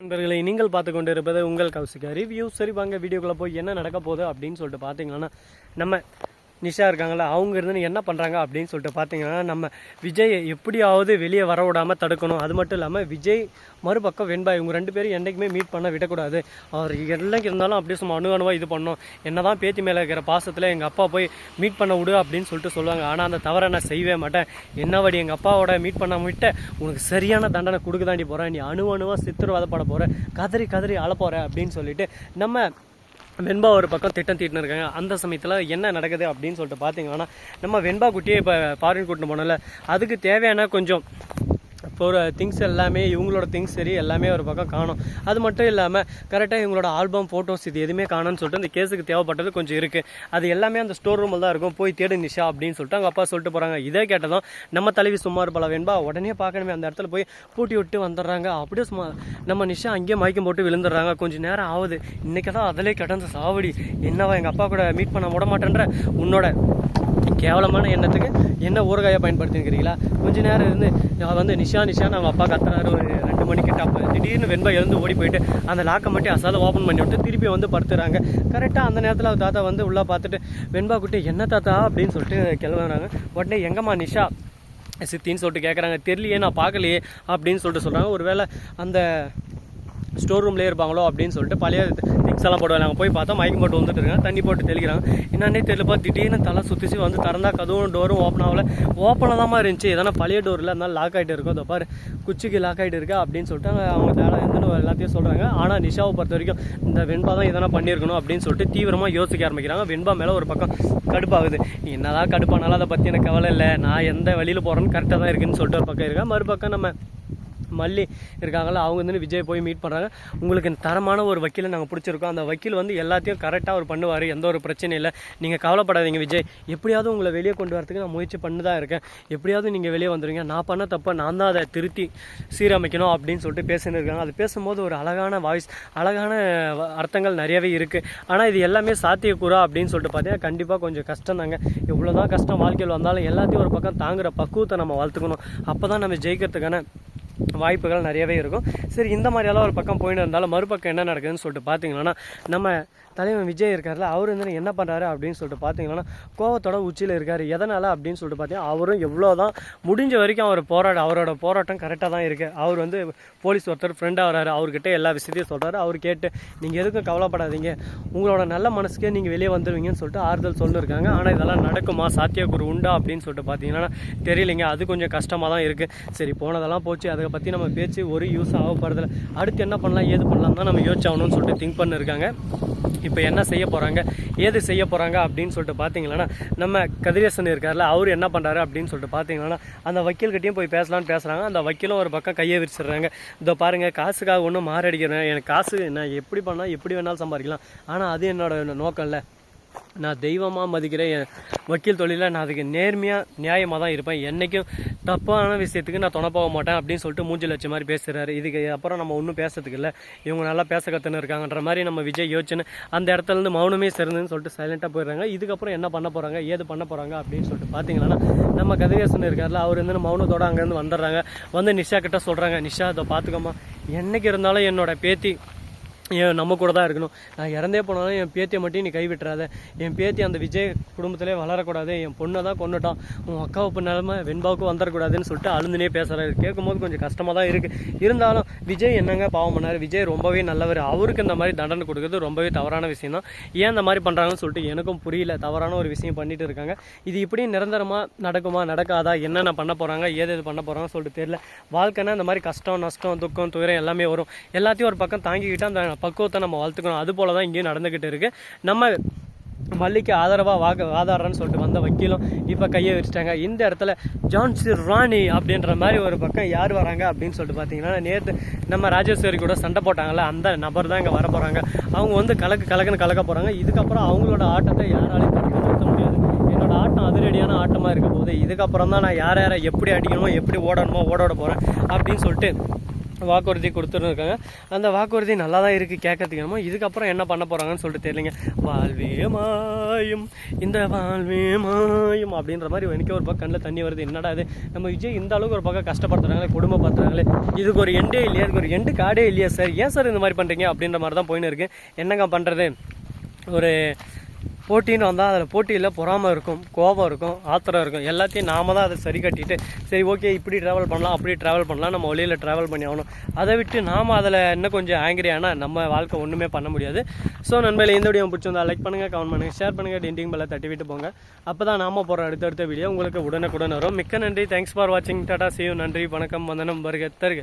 நண்பர்களை நீங்கள் பார்த்து கொண்டு இருப்பது உங்கள் கௌசிகா ரிவ்யூ சரி வாங்க வீடியோக்குள்ளே போய் என்ன நடக்க போகுது அப்படின்னு சொல்லிட்டு பார்த்தீங்கன்னா நம்ம நிஷா இருக்காங்களா அவங்க இருந்து என்ன பண்ணுறாங்க அப்படின்னு சொல்லிட்டு பார்த்தீங்கன்னா நம்ம விஜய் எப்படியாவது வெளியே வர விடாமல் தடுக்கணும். அது மட்டும் இல்லாமல் விஜய் மறுபக்கம் வெண்பா இவங்க ரெண்டு பேரும் என்றைக்குமே மீட் பண்ண விடக்கூடாது. அவர் எல்லாம் இருந்தாலும் அப்படியே சும்மா அணு அணுவாக இது பண்ணோம். என்ன தான் பேத்தி மேலே இருக்கிற பாசத்தில் எங்கள் அப்பா போய் மீட் பண்ண விடு அப்படின்னு சொல்லிட்டு சொல்லுவாங்க. ஆனால் அந்த தவறை நான் செய்யவே மாட்டேன். என்னவாடி எங்கள் அப்பாவோட மீட் பண்ண விட்ட உனக்கு சரியான தண்டனை கொடுக்க தாண்டி போகிறேன் நீ அணு அணுவாக சித்திரவதைப்பட போகிற கதறி கதறி அழ போகிற அப்படின்னு சொல்லிட்டு நம்ம வெண்பா ஒரு பக்கம் திட்டம் தீட்டின்னு இருக்காங்க. அந்த சமயத்தில் என்ன நடக்குது அப்படின்னு சொல்லிட்டு பார்த்தீங்கன்னா நம்ம வெண்பா குட்டியை இப்போ ஃபாரின் கூட்டின்னு போனோம்ல அதுக்கு தேவையான கொஞ்சம் இப்போ ஒரு திங்ஸ் எல்லாமே இவங்களோட திங்ஸ் சரி எல்லாமே ஒரு பக்கம் காணும். அது மட்டும் இல்லாமல் கரெக்டாக இவங்களோட ஆல்பம் ஃபோட்டோஸ் இது எதுவுமே காணும்னு சொல்லிட்டு இந்த கேஸுக்கு தேவைப்பட்டது கொஞ்சம் இருக்குது அது எல்லாமே அந்த ஸ்டோர் ரூமில் தான் இருக்கும். போய் தேடு நிஷா அப்படின்னு சொல்லிட்டு அவங்க அப்பா சொல்லிட்டு போகிறாங்க இதே கேட்டதும் நம்ம தலைவி சும்மா இருப்பல வேண்பா? உடனே பார்க்கணுமே அந்த இடத்துல போய் பூட்டி விட்டு வந்துடுறாங்க. அப்படியே சும்மா நம்ம நிஷா அங்கேயே மயக்கம் போட்டு விழுந்துடுறாங்க. கொஞ்சம் நேரம் ஆகுது. இன்றைக்கி தான் அதிலே கிடந்த சாவடி. என்னவா எங்கள் அப்பா கூட மீட் பண்ண விட மாட்டேன்ற உன்னோட கேவலமான எண்ணத்துக்கு என்ன ஊறுகாயை பயன்படுத்திக்கிறீங்களா கொஞ்ச நேரம் இருந்து நான் வந்து நிஷா நிஷா நம்ம அப்பா கத்துறாரு. ஒரு ரெண்டு மணிக்கு அப்போ திடீர்னு வெண்பா எழுந்து ஓடி போயிட்டு அந்த லாக்கை மட்டும் அசால ஓப்பன் பண்ணி விட்டு திருப்பி வந்து படுத்துறாங்க. கரெக்டாக அந்த நேரத்தில் அவர் தாத்தா வந்து உள்ளே பார்த்துட்டு வெண்பா குட்டி என்ன தாத்தா? அப்படின்னு சொல்லிட்டு கிளம்புறாங்க. உடனே எங்கம்மா நிஷா? சித்தின்னு சொல்லிட்டு கேட்குறாங்க தெரியலையே நான் பார்க்கலையே அப்படின்னு சொல்லிட்டு சொல்கிறாங்க ஒருவேளை அந்த ஸ்டோர் ரூம்லேயே இருப்பாங்களோ அப்படின்னு சொல்லிட்டு பழைய திங்ஸ் எல்லாம் போடுவாங்க. நாங்கள் போய் பார்த்தா மயக்கம் போட்டு வந்துட்டு இருக்காங்க. தண்ணி போட்டு தெளிக்கிறாங்க. என்னன்னே தெரியலப்பா திடீர்னு தலை சுற்றிச்சு வந்து திறந்தா கதவும் டோரும் ஓப்பன் ஆகல. ஓப்பனாக தான் இருந்துச்சு. எதனா பழைய டோரில் அதனால லாக் ஆகிட்டு இருக்கும். அதை பாரு குச்சிக்கு லாக் ஆகிட்டு இருக்கா அப்படின்னு சொல்லிட்டு அவங்க அவங்க தேவை எந்தன்னு எல்லாத்தையும் சொல்கிறாங்க ஆனால் நிஷாவை பொறுத்த வரைக்கும் இந்த வெண்பா தான் எதனா பண்ணியிருக்கணும் அப்படின்னு சொல்லிட்டு தீவிரமாக யோசிக்க ஆரம்பிக்கிறாங்க. வெண்பா மேலே ஒரு பக்கம் கடுப்பாகுது. என்னதான் கடுப்பானாலும் அதை பற்றி எனக்கு கவலை இல்லை. நான் எந்த வழியில் போகிறேன்னு கரெக்டாக தான் இருக்குன்னு சொல்லிட்டு ஒரு பக்கம் இருக்கேன் மறுபக்கம் நம்ம மல்லி இருக்காங்களா அவங்க வந்து விஜய் போய் மீட் பண்ணுறாங்க உங்களுக்கு தரமான ஒரு வக்கீலை நாங்கள் பிடிச்சிருக்கோம். அந்த வக்கீல் வந்து எல்லாத்தையும் கரெக்டாக அவர் பண்ணுவார். எந்த ஒரு பிரச்சனையும் இல்லை. நீங்கள் கவலைப்படாதீங்க விஜய். எப்படியாவது உங்களை வெளியே கொண்டு வரதுக்கு நான் முயற்சி பண்ணி தான் இருக்கேன். எப்படியாவது நீங்கள் வெளியே வந்துடுங்க நான் பண்ண தப்பை நான் தான் அதை திருத்தி சீரமைக்கணும் அப்படின்னு சொல்லிட்டு பேசின்னு இருக்காங்க. அது பேசும்போது ஒரு அழகான வாய்ஸ் அழகான அர்த்தங்கள் நிறையவே இருக்குது ஆனால் இது எல்லாமே சாத்தியக்கூறா அப்படின்னு சொல்லிட்டு பார்த்தீங்கன்னா கண்டிப்பாக கொஞ்சம் கஷ்டம் தாங்க எவ்வளோ தான் கஷ்டம் வாழ்க்கையில் வந்தாலும் எல்லாத்தையும் ஒரு பக்கம் தாங்குகிற பக்குவத்தை நம்ம வளர்த்துக்கணும். அப்போ தான் நம்ம ஜெயிக்கிறதுக்கான வாய்ப்புகள் நிறையவே இருக்கும். சரி இந்த மாதிரியெல்லாம் ஒரு பக்கம் போயின்னு இருந்தாலும் மறுபக்கம் என்ன நடக்குதுன்னு சொல்லிட்டு பார்த்தீங்கன்னா நம்ம தலைவன் விஜய் இருக்கார்ல அவர் வந்து என்ன பண்ணுறாரு அப்படின்னு சொல்லிட்டு பார்த்தீங்கன்னா கோவத்தோட உச்சியில் இருக்கார். எதனால் அப்படின்னு சொல்லிட்டு பார்த்தீங்கன்னா அவரும் எவ்வளோ தான் முடிஞ்ச வரைக்கும் அவர் போராட அவரோட போராட்டம் கரெக்டாக தான் இருக்குது அவர் வந்து போலீஸ் ஒருத்தர் ஃப்ரெண்டாக வராரு அவர்கிட்ட எல்லா விஷயத்தையும் சொல்கிறாரு அவர் கேட்டு நீங்கள் எதுக்கும் கவலைப்படாதீங்க. உங்களோட நல்ல மனசுக்கே நீங்கள் வெளியே வந்துடுவீங்கன்னு சொல்லிட்டு ஆறுதல் சொல்லியிருக்காங்க ஆனால் இதெல்லாம் நடக்குமா? சாத்தியக்குறு உண்டா? அப்படின்னு சொல்லிட்டு பார்த்தீங்கன்னா தெரியலைங்க. அது கொஞ்சம் கஷ்டமாக தான் இருக்குது சரி போனதெல்லாம் போச்சு. அதை பற்றி நம்ம பேச்சு ஒரு யூஸ் ஆக போகிறதில்ல அடுத்து என்ன பண்ணலாம் ஏது பண்ணலாம் தான் நம்ம யோசிச்சாகணும்னு சொல்லிட்டு திங்க் பண்ணிருக்காங்க. இப்போ என்ன செய்ய போகிறாங்க ஏது செய்ய போகிறாங்க அப்படின்னு சொல்லிட்டு பார்த்தீங்கன்னா நம்ம கதிரேசன் இருக்கார்ல அவர் என்ன பண்ணுறாரு அப்படின்னு சொல்லிட்டு பார்த்தீங்கன்னா அந்த வக்கீல்கிட்டையும் போய் பேசலாம்னு பேசுகிறாங்க அந்த வக்கீலும் ஒரு பக்கம் கையை விரிச்சிடுறாங்க. இதோ பாருங்கள் காசுக்காக ஒன்றும் மாறடிக்கிறேன். எனக்கு காசு நான் எப்படி பண்ணால் எப்படி வேணாலும் சம்பாதிக்கலாம். ஆனால் அது என்னோட நோக்கம் இல்லை நான் தெய்வமாக மதிக்கிறேன் என் வக்கீல் தொழிலில் நான் அதுக்கு நேர்மையாக நியாயமாக தான் இருப்பேன். என்றைக்கும் தப்பான விஷயத்துக்கு நான் துணை போக மாட்டேன் அப்படின்னு சொல்லிட்டு மூஞ்சில் வச்ச மாதிரி பேசுகிறாரு இதுக்கு அப்புறம் நம்ம ஒன்றும் பேசுறதுக்கு இல்லை. இவங்க நல்லா பேச கற்றுன்னு இருக்காங்கன்ற மாதிரி நம்ம விஜய் யோசிச்சுன்னு அந்த இடத்துல இருந்து மௌனமே சிறந்துன்னு சொல்லிட்டு சைலண்ட்டாக போயிடுறாங்க. இதுக்கப்புறம் என்ன பண்ண போகிறாங்க ஏது பண்ண போகிறாங்க அப்படின்னு சொல்லிட்டு பார்த்தீங்கன்னா நம்ம கதிரேசன் இருக்கார்ல அவர் வந்து மௌனத்தோட அங்கேருந்து வந்துடுறாங்க. வந்து நிஷா கிட்ட சொல்கிறாங்க நிஷா அதை பார்த்துக்கோமா என்றைக்கு இருந்தாலும் என்னோட பேத்தி ஏன் நம்ம கூட தான் இருக்கணும். நான் இறந்தே போனாலும் என் பேத்தியை மட்டும் நீ கைவிட்டுறாத. என் பேத்தி அந்த விஜய் குடும்பத்திலே வளரக்கூடாது. என் பொண்ணை தான் கொண்டுட்டான் உன் அக்காவை பொண்ணாலுமே வெண்பாவுக்கு வந்துடக்கூடாதுன்னு சொல்லிட்டு அழுந்துனே பேசுகிறாரு கேட்கும்போது கொஞ்சம் கஷ்டமாக தான் இருக்குது இருந்தாலும் விஜய் என்னங்க பாவம் பண்ணார்? விஜய் ரொம்பவே நல்லவர். அவருக்கு இந்த மாதிரி தண்டனை கொடுக்குறது ரொம்பவே தவறான விஷயம் தான். ஏன் இந்த மாதிரி பண்ணுறாங்கன்னு சொல்லிட்டு எனக்கும் புரியல. தவறான ஒரு விஷயம் பண்ணிட்டு இருக்காங்க. இது இப்படி நிரந்தரமாக நடக்குமா நடக்காதா? என்னென்ன பண்ண போகிறாங்க ஏது எது பண்ண போகிறாங்கன்னு சொல்லிட்டு தெரியல. வாழ்க்கைனா இந்த மாதிரி கஷ்டம் நஷ்டம் துக்கம் துயரம் எல்லாமே வரும். எல்லாத்தையும் ஒரு பக்கம் தாங்கிக்கிட்டு அந்த பக்குவத்தை நம்ம வளர்த்துக்கணும். அது போல தான் இங்கேயும் நடந்துக்கிட்டு இருக்கு. நம்ம மல்லிக்கு ஆதரவாக வாக ஆதாரம்னு சொல்லிட்டு வந்த வக்கீலும் இப்போ கையை வச்சுட்டாங்க இந்த இடத்துல ஜான்சி ராணி அப்படின்ற மாதிரி ஒரு பக்கம் யார் வராங்க அப்படின்னு சொல்லிட்டு பார்த்தீங்கன்னா நேற்று நம்ம ராஜேஸ்வரி கூட சண்டை போட்டாங்கல்ல அந்த நபர் தான் இங்கே வர போகிறாங்க அவங்க வந்து கலக்கு கலக்குன்னு கலக்க போகிறாங்க இதுக்கப்புறம் அவங்களோட ஆட்டத்தை யாராலையும் தடுத்து நிறுத்த முடியாது. என்னோட ஆட்டம் அதிரடியான ஆட்டமாக இருக்க போது இதுக்கப்புறம் தான் நான் யார் யாரை எப்படி அடிக்கணுமோ எப்படி ஓடணுமோ ஓட போகிறேன் அப்படின்னு சொல்லிட்டு வாக்குறுதி கொடுத்துருக்காங்க. அந்த வாக்குறுதி நல்லா தான் இருக்குது கேட்கறதுக்கு என்னமோ. இதுக்கப்புறம் என்ன பண்ண போகிறாங்கன்னு சொல்லிட்டு தெரியலைங்க. வாழ்வே மாயும் இந்த வாழ்வே மாயும் அப்படின்ற மாதிரி எனக்கு ஒரு பக்கம் கண்ணில் தண்ணி வருது. என்னடா இது? நம்ம விஜய் இந்த அளவுக்கு ஒரு பக்கம் கஷ்டப்படுத்துறாங்களே குடும்பப்படுத்துறாங்களே. இதுக்கு ஒரு எண்டே இல்லையா? இதுக்கு ஒரு எண்டு காடே இல்லையா சார்? ஏன் சார் இந்த மாதிரி பண்ணுறீங்க அப்படின்ற மாதிரி தான் போயின்னு இருக்கு. என்னங்க பண்ணுறது ஒரு போட்டின்னு வந்தால் அதில் போட்டியில் பொறாமல் இருக்கும் கோபம் இருக்கும் ஆத்திரம் இருக்கும். எல்லாத்தையும் நாம தான் அதை சரி கட்டிட்டு சரி ஓகே இப்படி ட்ராவல் பண்ணலாம் அப்படி ட்ராவல் பண்ணலாம் நம்ம வழியில் ட்ராவல் பண்ணி ஆகணும். அதை விட்டு நாம் அதில் இன்னும் கொஞ்சம் ஆங்கிரி ஆனால் நம்ம வாழ்க்கை ஒன்றுமே பண்ண முடியாது. ஸோ நண்பர்களே இந்த வீடியோ பிடிச்சிருந்தா லைக் பண்ணுங்கள் கமெண்ட் பண்ணுங்கள் ஷேர் பண்ணுங்கள் டென்டிங் பெல்லை தட்டி விட்டு போங்க. அப்போ தான் நாம போகிற அடுத்தடுத்த வீடியோ உங்களுக்கு உடனுக்குடன் வரும். மிக்க நன்றி. தேங்க்ஸ் ஃபார் வாட்சிங் டாடா சியூ நன்றி வணக்கம் வந்தனம் வருக தருக.